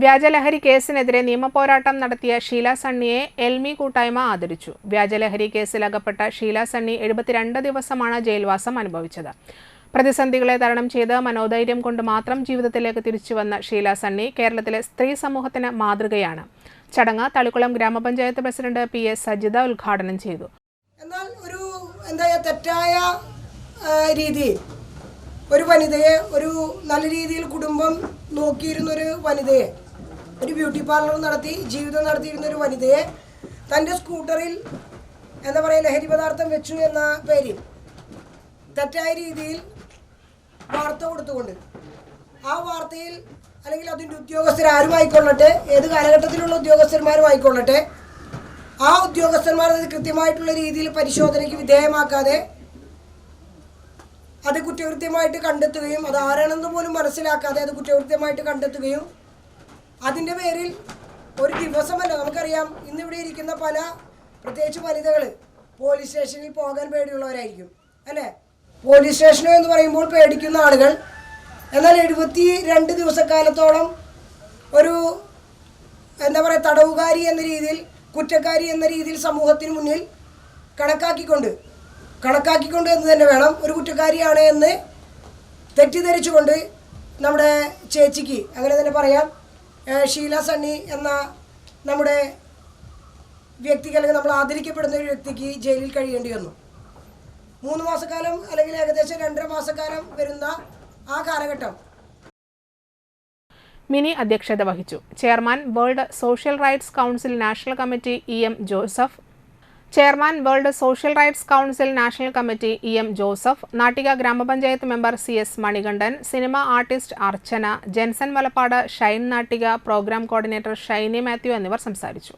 വ്യാജലഹരി കേസിനെതിരെ നിയമപോരാട്ടം നടത്തിയ ഷീല സണ്ണിയെ എൽമി കൂട്ടായ്മ ആദരിച്ചു. വ്യാജലഹരി കേസിൽ അകപ്പെട്ട ഷീല സണ്ണി എഴുപത്തിരണ്ട് ദിവസമാണ് ജയിൽവാസം അനുഭവിച്ചത്. പ്രതിസന്ധികളെ തരണം ചെയ്ത് മനോധൈര്യം കൊണ്ട് മാത്രം ജീവിതത്തിലേക്ക് തിരിച്ചുവന്ന ഷീല സണ്ണി കേരളത്തിലെ സ്ത്രീ സമൂഹത്തിന് മാതൃകയാണ്. ചടങ്ങ് തളിക്കുളം ഗ്രാമപഞ്ചായത്ത് പ്രസിഡന്റ് പി എസ് സജിത ഉദ്ഘാടനം ചെയ്തു. എന്നാൽ ഒരു എന്താ തെറ്റായ രീതിയിൽ ഒരു വനിതയെ ഒരു നല്ല രീതിയിൽ കുടുംബം നോക്കിയിരുന്നൊരു വനിതയെ ഒരു ബ്യൂട്ടി പാർലർ നടത്തി ജീവിതം നടത്തിയിരുന്ന ഒരു വനിതയെ തന്റെ സ്കൂട്ടറിൽ എന്താ പറയുക ലഹരി പദാർത്ഥം വെച്ചു എന്ന പേരിൽ തെറ്റായ രീതിയിൽ വാർത്ത കൊടുത്തുകൊണ്ട് ആ വാർത്തയിൽ അല്ലെങ്കിൽ അതിന്റെ ഉദ്യോഗസ്ഥർ ആരും ആയിക്കൊള്ളട്ടെ ഏത് കാലഘട്ടത്തിലുള്ള ഉദ്യോഗസ്ഥന്മാരും ആയിക്കൊള്ളട്ടെ ആ ഉദ്യോഗസ്ഥന്മാർ അത് കൃത്യമായിട്ടുള്ള രീതിയിൽ പരിശോധനയ്ക്ക് വിധേയമാക്കാതെ അത് കുറ്റകൃത്യമായിട്ട് കണ്ടെത്തുകയും അത് ആരാണെന്ന് പോലും മനസ്സിലാക്കാതെ അത് കുറ്റകൃത്യമായിട്ട് കണ്ടെത്തുകയും അതിന്റെ പേരിൽ ഒരു ദിവസമല്ല നമുക്കറിയാം ഇന്നിവിടെ ഇരിക്കുന്ന പല പ്രത്യേകിച്ച് വനിതകൾ പോലീസ് സ്റ്റേഷനിൽ പോകാൻ പേടിയുള്ളവരായിരിക്കും അല്ലേ? പോലീസ് സ്റ്റേഷനോ എന്ന് പറയുമ്പോൾ പേടിക്കുന്ന ആളുകൾ. എന്നാൽ എഴുപത്തി രണ്ട് ദിവസക്കാലത്തോളം ഒരു എന്താ പറയുക തടവുകാരി എന്ന രീതിയിൽ കുറ്റക്കാരി എന്ന രീതിയിൽ സമൂഹത്തിന് മുന്നിൽ കണക്കാക്കിക്കൊണ്ട് കണക്കാക്കിക്കൊണ്ട് എന്ന് തന്നെ വേണം. ഒരു കുറ്റക്കാരിയാണ് എന്ന് തെറ്റിദ്ധരിച്ചുകൊണ്ട് നമ്മുടെ ചേച്ചിക്ക് അങ്ങനെ തന്നെ പറയാം. ഷീല സണ്ണി എന്ന നമ്മുടെ വ്യക്തിക്ക് അല്ലെങ്കിൽ നമ്മൾ ആദരിക്കപ്പെടുന്ന ഒരു വ്യക്തിക്ക് ജയിലിൽ കഴിയേണ്ടി വന്നു. മൂന്ന് മാസക്കാലം അല്ലെങ്കിൽ ഏകദേശം രണ്ടര മാസക്കാലം വരുന്ന ആ കാലഘട്ടം. മിനി അധ്യക്ഷത വഹിച്ചു. Chairman world social rights council national committee E M Joseph chairman world social rights council national committee E M Joseph Nattika ഗ്രാമപഞ്ചായത്ത് member C S Manikandan cinema artist Archana Jenson Valapad Shine Nattika program coordinator Shiny Mathew എന്നിവർ സംസാരിച്ചു.